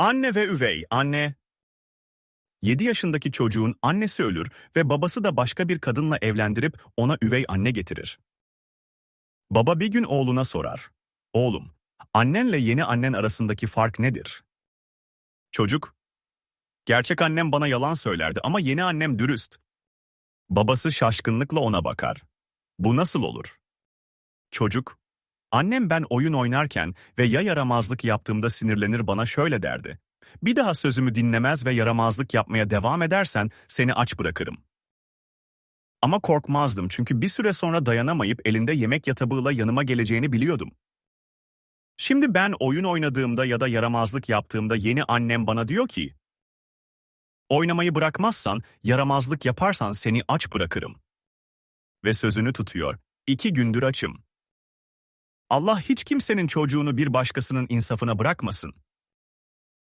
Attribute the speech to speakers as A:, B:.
A: Anne ve üvey anne. 7 yaşındaki çocuğun annesi ölür ve babası da başka bir kadınla evlendirip ona üvey anne getirir. Baba bir gün oğluna sorar. Oğlum, annenle yeni annen arasındaki fark nedir? Çocuk, gerçek annem bana yalan söylerdi ama yeni annem dürüst. Babası şaşkınlıkla ona bakar. Bu nasıl olur? Çocuk, annem ben oyun oynarken ve ya yaramazlık yaptığımda sinirlenir bana şöyle derdi. Bir daha sözümü dinlemez ve yaramazlık yapmaya devam edersen seni aç bırakırım. Ama korkmazdım çünkü bir süre sonra dayanamayıp elinde yemek yatabığıyla yanıma geleceğini biliyordum. Şimdi ben oyun oynadığımda ya da yaramazlık yaptığımda yeni annem bana diyor ki, Oynamayı bırakmazsan, yaramazlık yaparsan seni aç bırakırım. Ve sözünü tutuyor. İki gündür açım. Allah hiç kimsenin çocuğunu bir başkasının insafına bırakmasın.